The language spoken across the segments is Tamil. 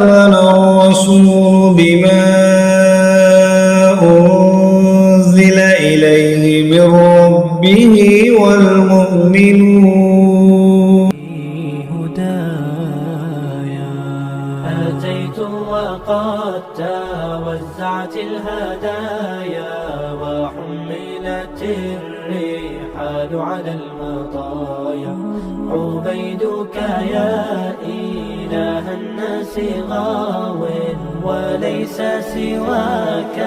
الرسول بما أنزل إليه من ربه والمؤمنون هدايا أتيت وقد توزعت الهدايا على المطايا. عبيدك يا إله الناس غاو وليس سواك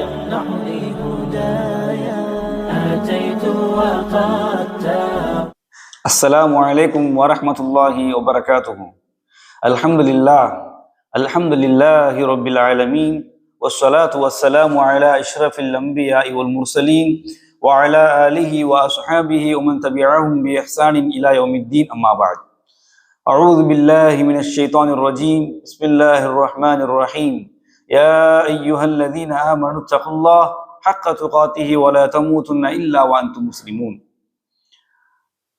يمنحني هدايا. أتيت وقد السلام عليكم ورحمة الله وبركاته. الحمد لله الحمد لله رب العالمين والصلاة والسلام على أشرف الأنبياء والمرسلين وعلى آله وأصحابه ومن تبعهم بإحسان إلى يوم الدين أما بعد أعوذ بالله من الشيطان الرجيم بسم الله الرحمن الرحيم يا أيها الذين آمنوا اتقوا الله حق تقاته ولا تموتن إلا وأنتم مسلمون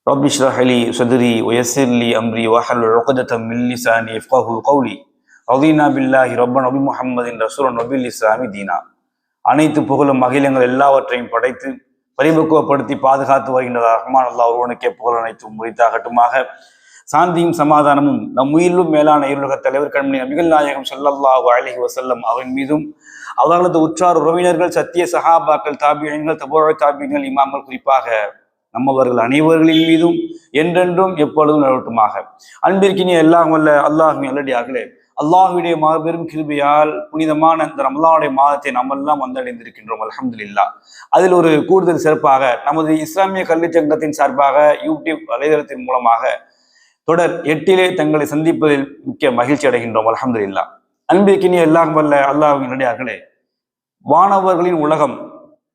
رب اشرح لي صدري ويسر لي امري واحلل عقدة من لساني يفقهوا قولي رضينا بالله ربنا وبمحمد رسولا وبالاسلام دينا அனைத்து புகழும் மகிழங்கள் எல்லாவற்றையும் படைத்து பரிபக்குவப்படுத்தி பாதுகாத்து வருகின்ற ரஹ்மான் அல்லாஹ் ஒருவனுக்கே புகழ் அனைத்தும் முறித்தாகட்டுமாக. சாந்தியும் சமாதானமும் நம் உயிரிலும் மேலான இருலக தலைவர் கண்மணி அமிகல் நாயகம் ஸல்லல்லாஹு அலைஹி வசல்லம் அவரின் மீதும் அவர்களது உற்றார் உறவினர்கள் சத்திய சஹாபாக்கள் தாபியங்கள் தபோழ தாபியங்கள் இமாமல் குறிப்பாக நம்மவர்கள் அனைவர்களின் மீதும் என்றென்றும் எப்பொழுதும் நிலவட்டுமாக. அன்பிற்கினிய எல்லாம் வல்ல அல்லாஹுவின் நல்லடியார்களே அல்லாஹுடைய மாபெரும் கிருபியால் புனிதமான இந்த ரமலானுடைய மாதத்தை நாம் எல்லாம் வந்தடைந்திருக்கின்றோம் அலமதுல்லா அதில் ஒரு கூடுதல் சிறப்பாக நமது இஸ்லாமிய கல்விச் சங்கத்தின் சார்பாக யூடியூப் வலைதளத்தின் மூலமாக தொடர் எட்டிலே தங்களை சந்திப்பதில் முக்கிய மகிழ்ச்சி அடைகின்றோம் அலமதுல்லா அன்பிற்கினிய எல்லாம் வல்ல அல்லாஹுவின் நல்லடியார்களே வானவர்களின் உலகம்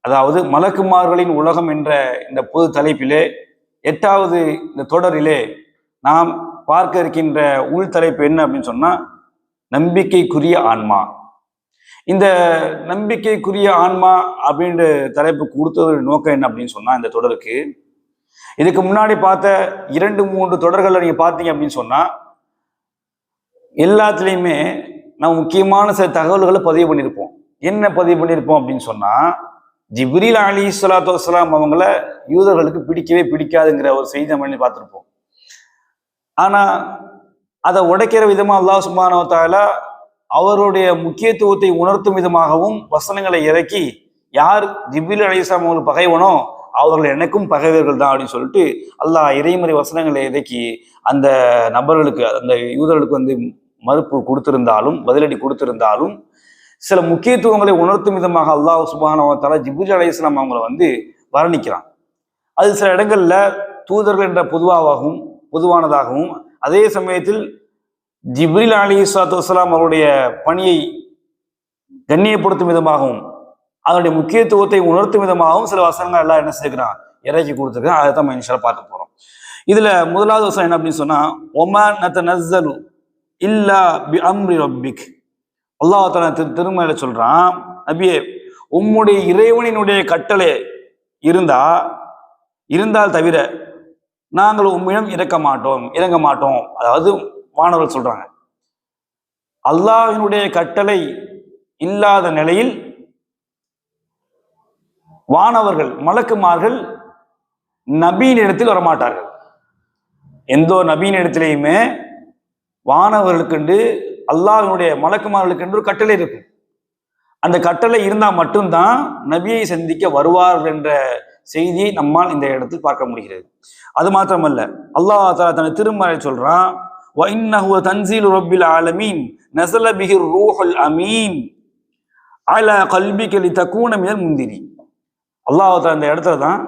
அதாவது மலக்குமார்களின் உலகம் என்ற இந்த பொது தலைப்பிலே எட்டாவது இந்த தொடரிலே நாம் பார்க்க இருக்கின்ற உள் தலைப்பு என்ன அப்படின்னு சொன்னா நம்பிக்கைக்குரிய ஆன்மா. இந்த நம்பிக்கைக்குரிய ஆன்மா அப்படின்ற தலைப்பு கொடுத்தது நோக்கம் என்ன அப்படின்னு சொன்னா இந்த தொடருக்கு இதுக்கு முன்னாடி பார்த்த இரண்டு மூன்று தொடர்களை நீங்க பார்த்தீங்க அப்படின்னு சொன்னா எல்லாத்துலேயுமே நம்ம முக்கியமான சில தகவல்களை பதிவு பண்ணியிருப்போம் என்ன பதிவு பண்ணியிருப்போம் அப்படின்னு சொன்னா ஜிப்ரீல் அலி சலாத்து வலாம் அவங்கள யூதர்களுக்கு பிடிக்கவே பிடிக்காதுங்கிற ஒரு செய்தி நம்ம பார்த்துருப்போம். ஆனா அதை உடைக்கிற விதமாக அல்லாஹ் சுபானவத்தால அவருடைய முக்கியத்துவத்தை உணர்த்தும் விதமாகவும் வசனங்களை இறக்கி யார் ஜிபில் அலி அவர்கள் அவங்களுக்கு பகைவனோ அவர்கள் எனக்கும் பகைவர்கள் தான் அப்படின்னு சொல்லிட்டு அல்லாஹ் இறைமறை வசனங்களை இறக்கி அந்த நபர்களுக்கு அந்த யூதர்களுக்கு வந்து மறுப்பு கொடுத்திருந்தாலும் பதிலடி கொடுத்திருந்தாலும் சில முக்கியத்துவங்களை உணர்த்தும் விதமாக அல்லாஹ் சுபானவத்தால ஜிபுஜ் அலி இஸ்லாம் அவங்களை வந்து வர்ணிக்கிறான். அது சில இடங்கள்ல தூதர்கள் என்ற பொதுவாகவும் பொதுவானதாகவும் அதே சமயத்தில் ஜிப்ரில் அலி இஸ்லாத்து வலாம் அவருடைய பணியை கண்ணியப்படுத்தும் விதமாகவும் அதனுடைய முக்கியத்துவத்தை உணர்த்தும் விதமாகவும் சில வசனங்கள் எல்லாம் என்ன செய்கிறான் இறக்கி கொடுத்துருக்கான் அதை தான் மனுஷரை பார்க்க போகிறோம் இதில் முதலாவது வசனம் என்ன அப்படின்னு சொன்னால் ஒமா நத்த நஸ்ஸலு இல்லா பி அம்ரி ரப்பிக் அல்லாஹால திரு திருமலையில சொல்கிறான் நபியே உம்முடைய இறைவனினுடைய கட்டளை இருந்தா இருந்தால் தவிர நாங்கள் உம்மிடம் இறக்க மாட்டோம் இறங்க மாட்டோம். அதாவது மாணவர்கள் சொல்றாங்க. அல்லாஹினுடைய கட்டளை இல்லாத நிலையில் வானவர்கள் மலக்குமார்கள் நபீன் இடத்தில் வரமாட்டார்கள். எந்த ஒரு நபியின் இடத்திலையுமே வானவர்களுக்கு அல்லாஹினுடைய மலக்குமார்களுக்கு ஒரு கட்டளை இருக்கும். அந்த கட்டளை இருந்தால் மட்டும்தான் நபியை சந்திக்க வருவார்கள் என்ற செய்தியை நம்மால் இந்த இடத்தில் பார்க்க முடிகிறது அது மாத்திரமல்ல அல்லாஹ் தாலா தன் திருமறை சொல்றான் وَإِنَّهُ تَنزِيلُ رَبِّ الْعَالَمِينَ نَزَلَ بِهِ الرُّوحُ الْأَمِينُ على قلبك لتكون من المنذرين அல்லாஹ் தாலா இந்த இடத்துல தான்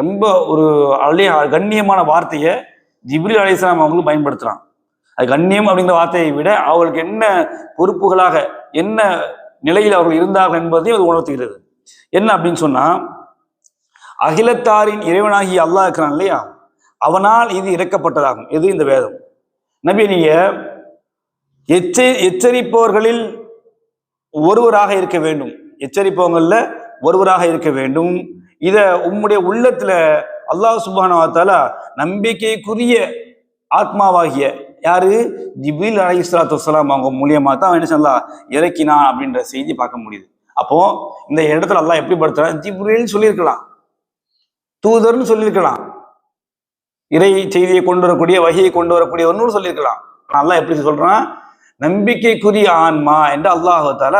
ரொம்ப ஒரு அழிய கண்ணியமான வார்த்தையை ஜிப்ரில் அலிஸ்லாம் அவங்களுக்கு பயன்படுத்துறான் அது கண்ணியம் அப்படிங்கிற வார்த்தையை விட அவர்களுக்கு என்ன பொறுப்புகளாக என்ன நிலையில் அவர்கள் இருந்தார்கள் என்பதையும் அது உணர்த்துகிறது. என்ன அப்படின்னு சொன்னா அகிலத்தாரின் இறைவனாகி அல்லாஹ் இருக்கிறான் இல்லையா? அவனால் இது இறக்கப்பட்டதாகும். எது இந்த வேதம்? நபி நீங்க எச்சரிப்பவர்களில் ஒருவராக இருக்க வேண்டும். எச்சரிப்பவங்கள்ல ஒருவராக இருக்க வேண்டும். இத உம்முடைய உள்ளத்துல அல்லாஹ் சுபானவாத்தால நம்பிக்கைக்குரிய ஆத்மாவாகிய யாரு? ஜிபில் அலி இஸ்லாத்து வலாம் அவங்க மூலியமா தான் என்ன சொல்லலாம் இறக்கினான் அப்படின்ற செய்தி பார்க்க முடியுது. அப்போ இந்த இடத்துல அல்லாஹ் எப்படி படுத்துறான் ஜிப்ரீல்னு சொல்லியிருக்கலாம். தூதர்னு சொல்லியிருக்கலாம். இறை செய்தியை கொண்டு வரக்கூடிய வகையை கொண்டு வரக்கூடியவர்னு சொல்லியிருக்கலாம். ஆனா அல்லாஹ் எப்படி சொல்றான்? நம்பிக்கைக்குரிய ஆன்மா என்று அல்லாஹால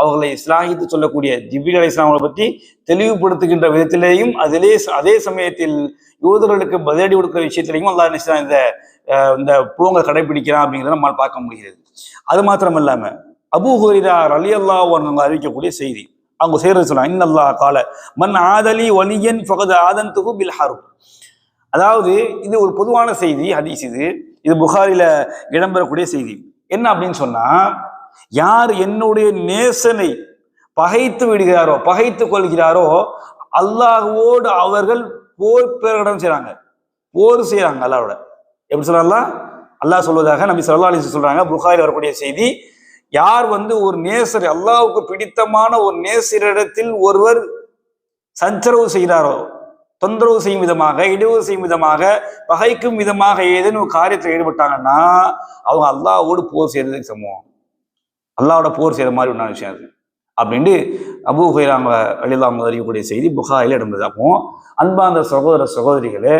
அவர்களை இஸ்லாகித்து சொல்லக்கூடிய ஜிபில் அலி இஸ்லாமங்களை பற்றி தெளிவுபடுத்துகின்ற விதத்திலேயும் அதிலே அதே சமயத்தில் யூதர்களுக்கு பதிலடி கொடுக்கிற விஷயத்திலையும் அல்லாஹ் என்ன இந்த இந்த பூங்க கடைபிடிக்கிறான் அப்படிங்கிறத நம்மால் பார்க்க முடிகிறது. அது மாத்திரம் இல்லாம அபு ஹுரைரா அலி அல்லாஹ் அறிவிக்கக்கூடிய செய்தி. அவங்க செய்யறது சொல்லலாம் இன்னல்லா கால மன் ஆதலி ஒலியன் ஃபகத் ஆதன் துகு பில் ஹரும் அதாவது இது ஒரு பொதுவான செய்தி ஹதீஸ் இது. இது புகாரில இடம்பெறக்கூடிய செய்தி. என்ன அப்படின்னு சொன்னா யார் என்னுடைய நேசனை பகைத்து விடுகிறாரோ பகைத்து கொள்கிறாரோ அல்லாஹுவோடு அவர்கள் போர் பிரகடனம் செய்யறாங்க போர் செய்யறாங்க அல்லாவோட எப்படி சொல்லலாம் அல்லாஹ் சொல்வதாக நபி ஸல்லல்லாஹு அலைஹி சொல்றாங்க. புகாரில் வரக்கூடிய செய்தி யார் வந்து ஒரு நேசர் அல்லாவுக்கு பிடித்தமான ஒரு நேசரிடத்தில் ஒருவர் சஞ்சரவு செய்கிறாரோ தொந்தரவு செய்யும் விதமாக இடைவு செய்யும் விதமாக பகைக்கும் விதமாக ஏதேனும் ஒரு காரியத்தில் ஈடுபட்டாங்கன்னா அவங்க அல்லாவோடு போர் செய்யறதுக்கு சமம். அல்லாவோட போர் செய்யற மாதிரி ஒன்றான விஷயம் அது. அப்படின்ட்டு அபூ ஹுராம அலிலாம் அறியக்கூடிய செய்தி புகாரில் இடம்பெறுது அப்போ அன்பார்ந்த சகோதர சகோதரிகளே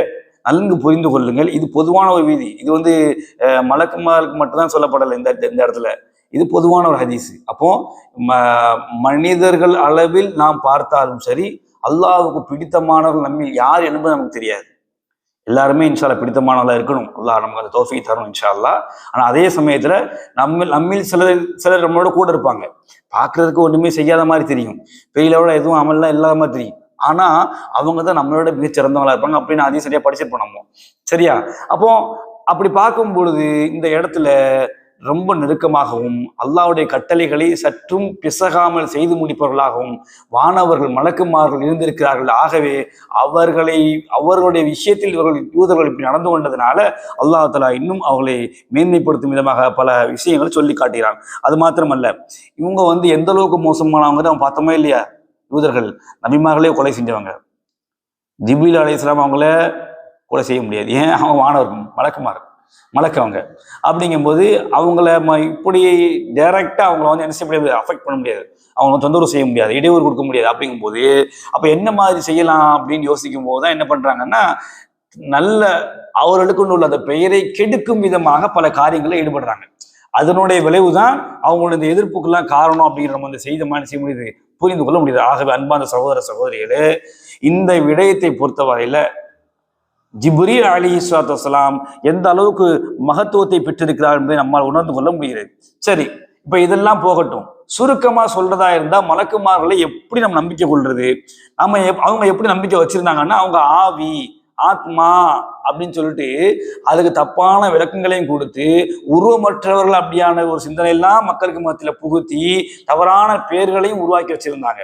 நன்கு புரிந்து கொள்ளுங்கள். இது பொதுவான ஒரு வீதி. இது வந்து மலக்குமாருக்கு மட்டும்தான் சொல்லப்படலை இந்த இந்த இடத்துல. இது பொதுவான ஒரு ஹதீஸ். அப்போ ம- மனிதர்கள் அளவில் நாம் பார்த்தாலும் சரி அல்லாவுக்கு பிடித்தமானவர்கள் நம்ம யார் என்பது நமக்கு தெரியாது. எல்லாருமே இன்ஷால்லா பிடித்தமானவர்களாக இருக்கணும். அல்லா நமக்கு அந்த தோஃபி தரும் இன்ஷால்லா ஆனால் அதே சமயத்தில் நம்ம நம்மில் சிலர் சிலர் நம்மளோட கூட இருப்பாங்க. பார்க்கறதுக்கு ஒன்றுமே செய்யாத மாதிரி தெரியும். பெயிலோட எதுவும் அமல்லாம் இல்லாத மாதிரி தெரியும். ஆனா அவங்க தான் நம்மளோட மிகச்சிறந்தவங்களா இருப்பாங்க அப்படின்னு அதையும் சரியா படிச்சிருப்போம் நம்ம. சரியா? அப்போ அப்படி பார்க்கும் பொழுது இந்த இடத்துல ரொம்ப நெருக்கமாகவும் அல்லாவுடைய கட்டளைகளை சற்றும் பிசகாமல் செய்து முடிப்பவர்களாகவும் வானவர்கள் மலக்குமார்கள் இருந்திருக்கிறார்கள். ஆகவே அவர்களை அவர்களுடைய விஷயத்தில் இவர்கள் யூதர்கள் இப்படி நடந்து கொண்டதுனால அல்லாஹ்லா இன்னும் அவர்களை மேன்மைப்படுத்தும் விதமாக பல விஷயங்களை சொல்லி காட்டுகிறான். அது மாத்திரமல்ல இவங்க வந்து எந்த அளவுக்கு மோசமானவங்க நம்ம பார்த்தோமே இல்லையா? யூதர்கள் நபிமார்களே கொலை செஞ்சவங்க. ஜிபில் அலி இஸ்லாம் அவங்கள கொலை செய்ய முடியாது. ஏன்? அவங்க மாணவர் மலக்குமார் மலக்கவங்க. அப்படிங்கும்போது அவங்கள ம- இப்படி டைரக்டா அவங்கள வந்து என்ன செய்ய முடியாது? அஃபெக்ட் பண்ண முடியாது. அவங்க தொந்தரவு செய்ய முடியாது. இடையூறு கொடுக்க முடியாது. அப்படிங்கும்போது அப்ப என்ன மாதிரி செய்யலாம் அப்படின்னு யோசிக்கும் போது தான் என்ன பண்றாங்கன்னா நல்ல அவர்களுக்கு உள்ள அந்த பெயரை கெடுக்கும் விதமாக பல காரியங்களில் ஈடுபடுறாங்க. அதனுடைய விளைவுதான் அவங்களோட இந்த எதிர்ப்புக்கெல்லாம் காரணம் அப்படிங்கிற நம்ம அந்த செய்த மாதிரி செய்ய முடியுது. புரிந்து கொள்ள முடியுது. ஆகவே அன்பான சகோதர சகோதரிகளே இந்த விடயத்தை பொறுத்தவரையில ஜிபுரி அலி இஸ்லாத்து வசலாம் எந்த அளவுக்கு மகத்துவத்தை பெற்றிருக்கிறார் என்பதை நம்மால் உணர்ந்து கொள்ள முடிகிறது. சரி இப்ப இதெல்லாம் போகட்டும். சுருக்கமா சொல்றதா இருந்தா மலக்குமார்களை எப்படி நம்ம நம்பிக்கை கொள்றது? நம்ம எப்- அவங்க எப்படி நம்பிக்கை வச்சிருந்தாங்கன்னா அவங்க ஆவி ஆத்மா அப்படின்னு சொல்லிட்டு அதுக்கு தப்பான விளக்கங்களையும் கொடுத்து உருவமற்றவர்கள் அப்படியான ஒரு சிந்தனையெல்லாம் மக்களுக்கு மத்தியில புகுத்தி தவறான பேர்களையும் உருவாக்கி வச்சிருந்தாங்க.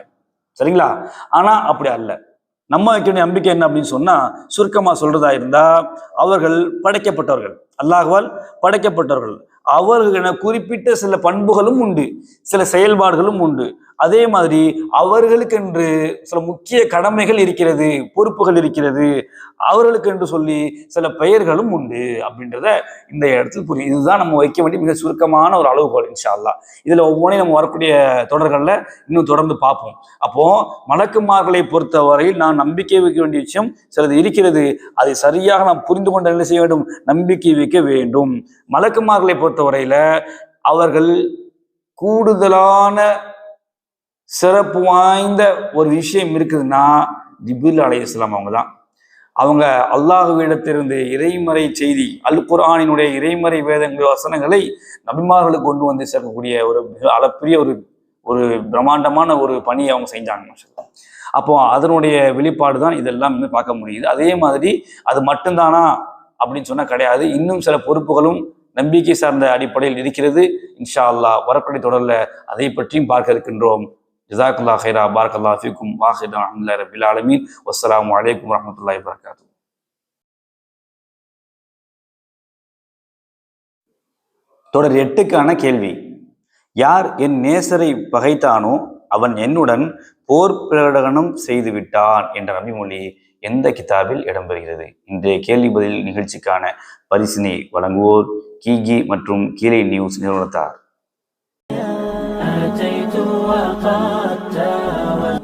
சரிங்களா? ஆனா அப்படி அல்ல. நம்ம வைக்கணும் நம்பிக்கை என்ன அப்படின்னு சொன்னா சுருக்கமா சொல்றதா இருந்தா அவர்கள் படைக்கப்பட்டவர்கள். அல்லாஹ்வால் படைக்கப்பட்டவர்கள். அவர்கள் என குறிப்பிட்ட சில பண்புகளும் உண்டு. சில செயல்பாடுகளும் உண்டு. அதே மாதிரி அவர்களுக்கென்று சில முக்கிய கடமைகள் இருக்கிறது பொறுப்புகள் இருக்கிறது அவர்களுக்கு என்று சொல்லி சில பெயர்களும் உண்டு அப்படின்றத இந்த இடத்துல புரியும் இதுதான் நம்ம வைக்க வேண்டிய மிக சுருக்கமான ஒரு அளவுகோல் இன்ஷால்லா இதில் இதுல ஒவ்வொன்றையும் நம்ம வரக்கூடிய தொடர்களில் இன்னும் தொடர்ந்து பார்ப்போம். அப்போ மலக்குமார்களை பொறுத்தவரையில் நான் நம்பிக்கை வைக்க வேண்டிய விஷயம் சிலது இருக்கிறது. அதை சரியாக நாம் புரிந்து கொண்டு என்ன செய்ய வேண்டும்? நம்பிக்கை வைக்க வேண்டும். மலக்குமார்களை பொறுத்தவரையில அவர்கள் கூடுதலான சிறப்பு வாய்ந்த ஒரு விஷயம் இருக்குதுன்னா ஜிபில் அலையஸ்லாம் அவங்க தான் அவங்க அல்லாஹுவிடத்திலிருந்து இறைமறை செய்தி அல் குரானினுடைய இறைமறை வேதங்கள் வசனங்களை நபிமார்களுக்கு கொண்டு வந்து சேர்க்கக்கூடிய ஒரு மிக ஒரு ஒரு பிரம்மாண்டமான ஒரு பணியை அவங்க செஞ்சாங்க அப்போ அதனுடைய வெளிப்பாடு தான் இதெல்லாம் இன்னும் பார்க்க முடியுது. அதே மாதிரி அது மட்டும்தானா அப்படின்னு சொன்னால் கிடையாது. இன்னும் சில பொறுப்புகளும் நம்பிக்கை சார்ந்த அடிப்படையில் இருக்கிறது. இன்ஷா அல்லாஹ் வரக்கூடிய தொடரில் அதை பற்றியும் பார்க்க இருக்கின்றோம். ஜிசாக்குல்லா ஹைரா பாரக்கல்லா ஃபீக்கும் வாஹிதா அஹமதுல்லா ரபில் ஆலமீன் வஸ்ஸலாமு அலைக்கும் வரஹ்மத்துல்லாஹி வபரகாத்துஹு தொடர் எட்டுக்கான கேள்வி. யார் என் நேசரை பகைத்தானோ அவன் என்னுடன் போர் பிரகடனம் செய்துவிட்டான் என்ற நபிமொழி எந்த கிதாபில் இடம்பெறுகிறது? இன்றைய கேள்வி பதில் நிகழ்ச்சிக்கான பரிசினை வழங்குவோர் கீகி மற்றும் கீழே நியூஸ் நிறுவனத்தார். أتيت وقد تاوى